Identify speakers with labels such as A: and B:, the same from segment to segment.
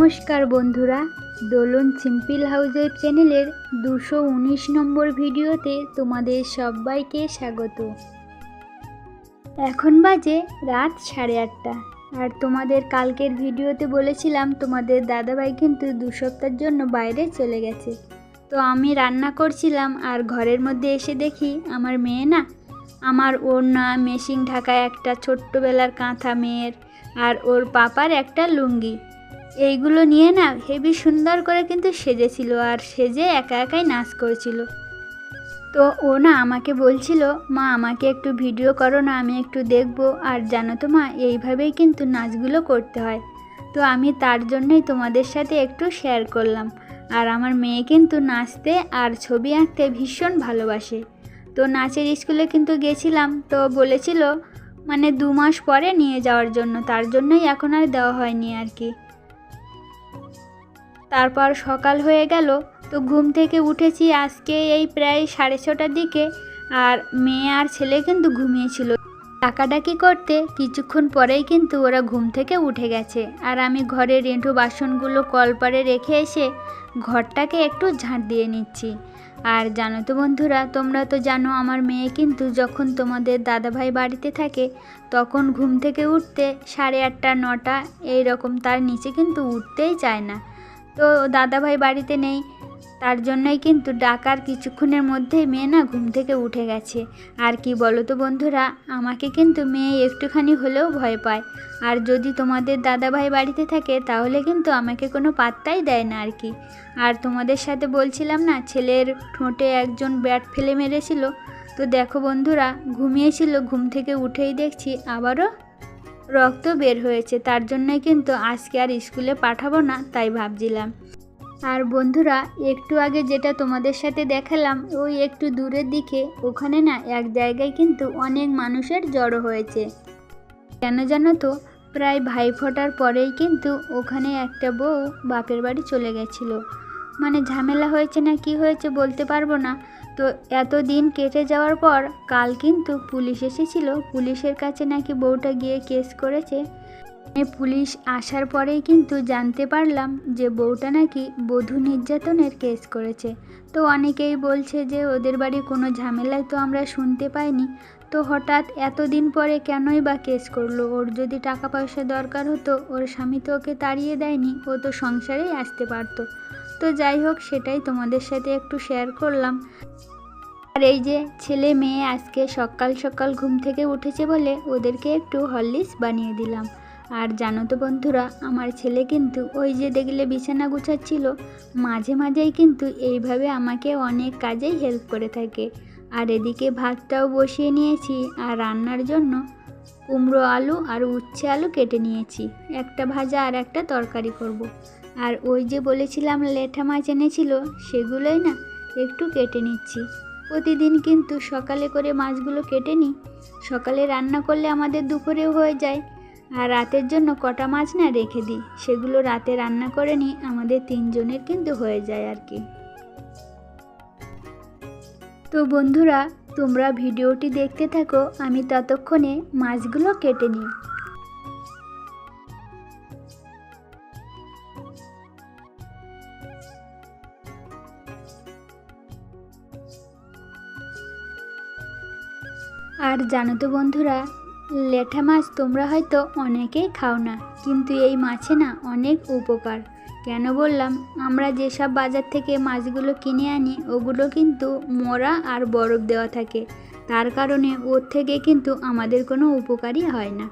A: নমস্কার বন্ধুরা, দোলন সিম্পল হাউজের চ্যানেলের দুশো উনিশ নম্বর ভিডিওতে তোমাদের সবাইকে স্বাগত। এখন বাজে রাত সাড়ে আটটা, আর তোমাদের কালকের ভিডিওতে বলেছিলাম তোমাদের দাদাভাই কিন্তু দু সপ্তাহের জন্য বাইরে চলে গেছে। তো আমি রান্না করছিলাম আর ঘরের মধ্যে এসে দেখি আমার মেয়ে না, আমার ওড়না, মেশিন ঢাকা একটা ছোট্টবেলার কাঁথা মেয়ের আর ওর পাপার একটা লুঙ্গি। এইগুলো নিয়ে না হেবি সুন্দর করে কিন্তু সেজেছিল আর সেজে একা একাই নাচ করেছিল। তো ও না আমাকে বলছিল, মা, আমাকে একটু ভিডিও করো না, আমি একটু দেখব। আর জানো তো মা, এইভাবেই কিন্তু নাচগুলো করতে হয়। তো আমি তার জন্যই তোমাদের সাথে একটু শেয়ার করলাম। আর আমার মেয়ে কিন্তু নাচতে আর ছবি আঁকতে ভীষণ ভালোবাসে। তো নাচের স্কুলে কিন্তু গেছিলাম, তো বলেছিল মানে দু মাস পরে নিয়ে যাওয়ার জন্য, তার জন্যই এখন আর দেওয়া হয়নি আর কি। তারপর সকাল হয়ে গেল, তো ঘুম থেকে উঠেছি আজকে এই প্রায় সাড়ে ছটার দিকে। আর মেয়ে আর ছেলে কিন্তু ঘুমিয়েছিল। ডাকাডাকি করতে কিছুক্ষণ পরেই কিন্তু ওরা ঘুম থেকে উঠে গেছে। আর আমি ঘরের রেঁটু বাসনগুলো কলপারে রেখে এসে ঘরটাকে একটু ঝাঁট দিয়ে নিচ্ছি। আর জানো তো বন্ধুরা, তোমরা তো জানো আমার মেয়ে কিন্তু যখন তোমাদের দাদাভাই বাড়িতে থাকে, তখন ঘুম থেকে উঠতে সাড়ে আটটা, নটা এই রকম তার নিচে কিন্তু উঠতেই চায় না। তো দাদাভাই বাড়িতে নেই। তার জন্যই কিন্তু ডাকার কিছুক্ষণের মধ্যেই মেয়ে না ঘুম থেকে উঠে গেছে। আর কি বলো তো বন্ধুরা, আমাকে কিন্তু মেয়ে একটুখানি হলেও ভয় পায়। আর যদি তোমাদের দাদাভাই বাড়িতে থাকে, তাহলে কিন্তু আমাকে কোনো পাত্তাই দেয় না আর কি। আর তোমাদের সাথে বলছিলাম না, ছেলের ঠোঁটে একজন ব্যাট ফেলে মেরেছিল। তো দেখো বন্ধুরা, ঘুমিয়েছিল, ঘুম থেকে উঠেই দেখছি, আবারও রক্ত বের হয়েছে, তার জন্যই কিন্তু আজকে আর স্কুলে পাঠাবো না, তাই ভাবছিলাম। আর বন্ধুরা, একটু আগে যেটা তোমাদের সাথে দেখালাম, ওই একটু দূরের দিকে, ওখানে না এক জায়গায় কিন্তু অনেক মানুষের জড়ো হয়েছে। কেন জানো তো, প্রায় ভাই ফোটার পরেই কিন্তু ওখানে একটা বউ বাপের বাড়ি চলে গেছিল। মানে ঝামেলা হয়েছে না কি হয়েছে বলতে পারব না। তো এত দিন কেটে যাওয়ার পর কাল কিন্তু পুলিশ এসেছিল। পুলিশের কাছে নাকি বউটা গিয়ে কেস করেছে। পুলিশ আসার পরেই কিন্তু জানতে পারলাম যে বউটা নাকি বধূ নির্যাতনের কেস করেছে। তো অনেকেই বলছে যে ওদের বাড়ি কোনো ঝামেলায় তো আমরা শুনতে পাইনি। তো হঠাৎ এতদিন পরে কেনই বা কেস করল? ওর যদি টাকা পয়সা দরকার হতো, ওর স্বামী তো ওকে তাড়িয়ে দেয়নি, ও তো সংসারেই আসতে পারতো। তো যাই হোক, সেটাই তোমাদের সাথে একটু শেয়ার করলাম। আর এই যে ছেলে মেয়ে আজকে সকাল সকাল ঘুম থেকে উঠেছে বলে ওদেরকে একটু হরলিক্স বানিয়ে দিলাম। আর জানো তো বন্ধুরা, আমার ছেলে কিন্তু ওই যে দেখলে বিছানা গুছাচ্ছিল, মাঝে মাঝেই কিন্তু এইভাবে আমাকে অনেক কাজেই হেল্প করে থাকে। আর এদিকে ভাতটাও বসিয়ে নিয়েছি আর রান্নার জন্য কুমড়ো আলু আর উচ্ছে আলু কেটে নিয়েছি। একটা ভাজা আর একটা তরকারি করব। আর ওই যে বলেছিলাম লেঠা মাছ এনেছিল, সেগুলোই না একটু কেটে নিচ্ছি। প্রতিদিন কিন্তু সকালে করে মাছগুলো কেটে নিই। সকালে রান্না করলে আমাদের দুপুরেও হয়ে যায়। আর রাতের জন্য কটা মাছ না রেখে দিই, সেগুলো রাতে রান্না করে নিই, আমাদের তিনজনের কিন্তু হয়ে যায় আর কি। তো বন্ধুরা, তোমরা ভিডিওটি দেখতে থাকো, আমি ততক্ষণে মাছগুলো কেটে নিই। আর জানো তো বন্ধুরা, লেঠা মাছ তোমরা হয়তো অনেকেই খাও না, কিন্তু এই মাছে না অনেক উপকার। কেন বললাম, আমরা যেসব বাজার থেকে মাছগুলো কিনে আনি, ওগুলো কিন্তু মরা আর বরফ দেওয়া থাকে। তার কারণে ওর থেকে কিন্তু আমাদের কোনো উপকারই হয় না।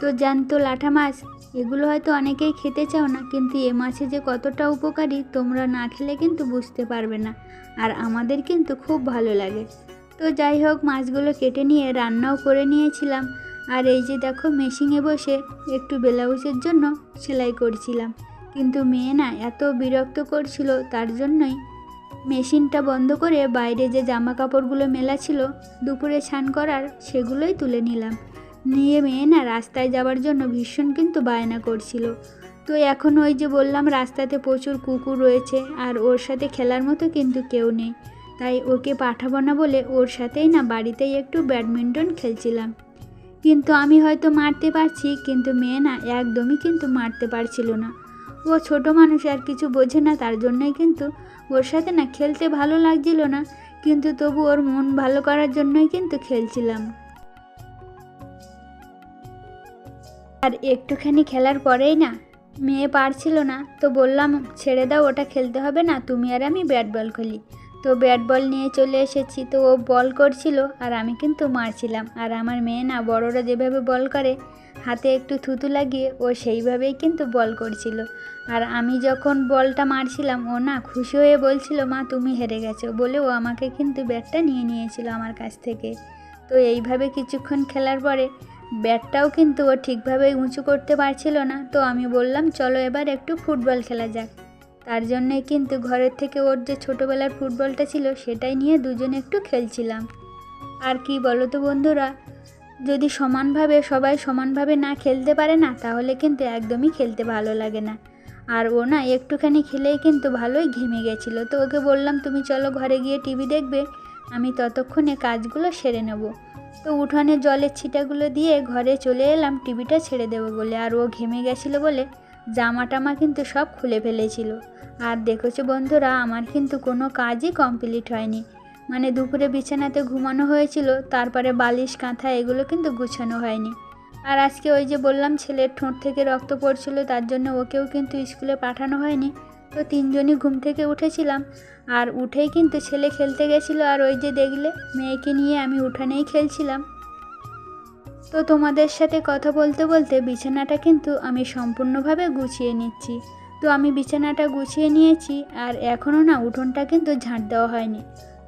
A: তো জ্যান্ত লাঠা মাছ, এগুলো হয়তো অনেকেই খেতে চাও না, কিন্তু এ মাছে যে কতটা উপকারী তোমরা না খেলে কিন্তু বুঝতে পারবে না। আর আমাদের কিন্তু খুব ভালো লাগে। তো যাই হোক, মাছগুলো কেটে নিয়ে রান্নাও করে নিয়েছিলাম। আর এই যে দেখো, মেশিনে বসে একটু ব্লাউজের জন্য সেলাই করছিলাম। কিন্তু মেয়ে না এত বিরক্ত করছিল, তার জন্যই মেশিনটা বন্ধ করে বাইরে যে জামা কাপড়গুলো মেলা ছিল, দুপুরে ছান করার সেগুলোই তুলে নিলাম। নিয়ে মেয়ে না রাস্তায় যাওয়ার জন্য ভীষণ কিন্তু বায়না করছিল। তো এখন ওই যে বললাম, রাস্তাতে প্রচুর কুকুর রয়েছে, আর ওর সাথে খেলার মতো কিন্তু কেউ নেই। তাই ওকে পাঠাবো না বলে ওর সাথেই না বাড়িতেই একটু ব্যাডমিন্টন খেলছিলাম। কিন্তু আমি হয়তো মারতে পারছি, কিন্তু মেয়ে না একদমই কিন্তু মারতে পারছিল না। ও ছোট মানুষ আর কিছু বোঝে না, তার জন্যই কিন্তু ওর সাথে না খেলতে ভালো লাগছিল না, কিন্তু তবু ওর মন ভালো করার জন্যই কিন্তু খেলছিলাম। আর একটুখানি খেলার পরেই না মেয়ে পারছিল না, তো বললাম, ছেড়ে দাও, ওটা খেলতে হবে না, তুমি আর আমি ব্যাট বল খেলি। তো ব্যাট বল নিয়ে চলে এসেছি। তো ও বল করছিল আর আমি কিন্তু মারছিলাম। আর আমার মেয়ে না, বড়রা যেভাবে বল করে, হাতে একটু থুতু লাগিয়ে ও সেইভাবেই কিন্তু বল করছিল। আর আমি যখন বলটা মারছিলাম, ও না খুশি হয়ে বলছিল, মা, তুমি হেরে গেছো বলে ও আমাকে কিন্তু ব্যাটটা নিয়ে নিয়েছিল আমার কাছ থেকে। তো এইভাবে কিছুক্ষণ খেলার পরে ব্যাটটাও কিন্তু ও ঠিকভাবে উঁচু করতে পারছিল না। তো আমি বললাম, চলো এবার একটু ফুটবল খেলা যাক। তার জন্যে কিন্তু ঘরের থেকে ওর যে ছোটোবেলার ফুটবলটা ছিল সেটাই নিয়ে দুজনে একটু খেলছিলাম। আর কি বলো তো বন্ধুরা, যদি সমানভাবে, সবাই সমানভাবে না খেলতে পারে না, তাহলে কিন্তু একদমই খেলতে ভালো লাগে না। আর ও না একটুখানি খেলেই কিন্তু ভালোই ঘেমে গেছিল। তো ওকে বললাম, তুমি চলো ঘরে গিয়ে টিভি দেখবে, আমি ততক্ষণে কাজগুলো সেরে নেব। তো উঠানে জলের ছিটাগুলো দিয়ে ঘরে চলে এলাম, টিভিটা ছেড়ে দেবো বলে। আর ও ঘেমে গেছিল বলে জামা টামা কিন্তু সব খুলে ফেলেছিল। আর দেখেছ বন্ধুরা, আমার কিন্তু কোনো কাজই কমপ্লিট হয়নি। মানে দুপুরে বিছানাতে ঘুমানো হয়েছিল, তারপরে বালিশ, কাঁথা এগুলো কিন্তু গুছানো হয়নি। আর আজকে ওই যে বললাম, ছেলের ঠোঁট থেকে রক্ত পড়ছিল, তার জন্য ওকেও কিন্তু স্কুলে পাঠানো হয়নি। তো তিনজনই ঘুম থেকে উঠেছিলাম। আর উঠেই কিন্তু ছেলে খেলতে গেছিল, আর ওই যে দেখলে, মেয়েকে নিয়ে আমি উঠানেই খেলছিলাম। তো তোমাদের সাথে কথা বলতে বলতে বিছানাটা কিন্তু আমি সম্পূর্ণভাবে গুছিয়ে নিচ্ছি। তো আমি বিছানাটা গুছিয়ে নিয়েছি আর এখনও না উঠোনটা কিন্তু ঝাঁট দেওয়া হয়নি।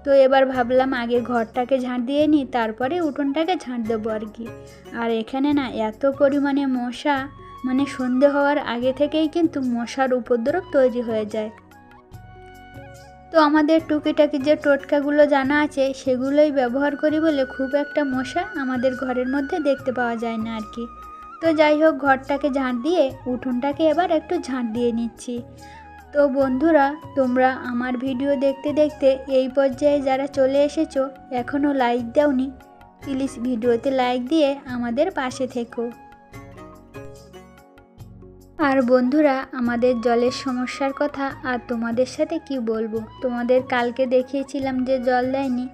A: তো এবার ভাবলাম আগে ঘরটাকে ঝাঁট দিয়ে নিই, তারপরে উঠোনটাকে ঝাঁট দেবো আর কি। আর এখানে না এত পরিমাণে মশা মানে সন্ধে হওয়ার আগে থেকেই কিন্তু মশার উপদ্রব তৈরি হয়ে যায়। তো আমাদের টুকিটাকি যে টোটকাগুলো জানা আছে, সেগুলোই ব্যবহার করি বলে খুব একটা মশা আমাদের ঘরের মধ্যে দেখতে পাওয়া যায় না আর কি। তো যাই হোক, ঘরটাকে ঝাঁট দিয়ে, উঠোনটাকে এবার একটু ঝাঁট দিয়ে নিচ্ছি। তো বন্ধুরা, তোমরা আমার ভিডিও দেখতে দেখতে এই পর্যায়ে যারা চলে এসেছ, এখনও লাইক দাওনি, প্লিজ ভিডিওতে লাইক দিয়ে আমাদের পাশে থেকো। আর বন্ধুরা, আমাদের জলের সমস্যার কথা আর তোমাদের সাথে কি বলব? তোমাদের কালকে দেখিয়েছিলাম যে জল দেয়নি,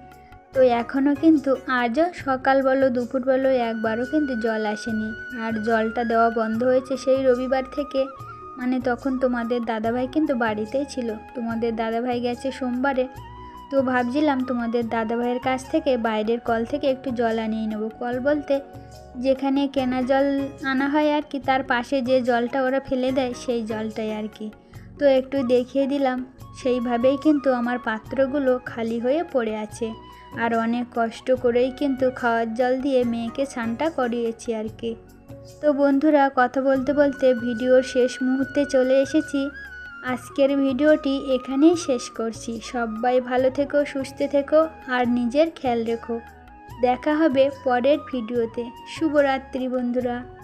A: তো এখনও কিন্তু আজও সকাল বলো দুপুর বলো একবারও কিন্তু জল আসেনি। আর জলটা দেওয়া বন্ধ হয়েছে সেই রবিবার থেকে। মানে তখন তোমাদের দাদাভাই কিন্তু বাড়িতেই ছিল। তোমাদের দাদাভাই গেছে সোমবারে। তো ভাবছিলাম তোমাদের দাদাভাইয়ের কাছ থেকে, বাইরের কল থেকে একটু জল আনিয়ে নেব। কল বলতে যেখানে কেনা জল আনা হয় আর কি, তার পাশে যে জলটা ওরা ফেলে দেয় সেই জলটাই আর কি। তো একটু দেখিয়ে দিলাম, সেইভাবেই কিন্তু আমার পাত্রগুলো খালি হয়ে পড়ে আছে। আর অনেক কষ্ট করেই কিন্তু খাওয়ার জল দিয়ে মেয়েকে স্নানটা করিয়েছি আর কি। তো বন্ধুরা, কথা বলতে বলতে ভিডিওর শেষ মুহূর্তে চলে এসেছি। আজকের ভিডিওটি এখানেই শেষ করছি। সবাই ভালো থেকো, সুস্থ থেকো, আর নিজের খেয়াল রেখো। দেখা হবে পরের ভিডিওতে। শুভরাত্রি বন্ধুরা।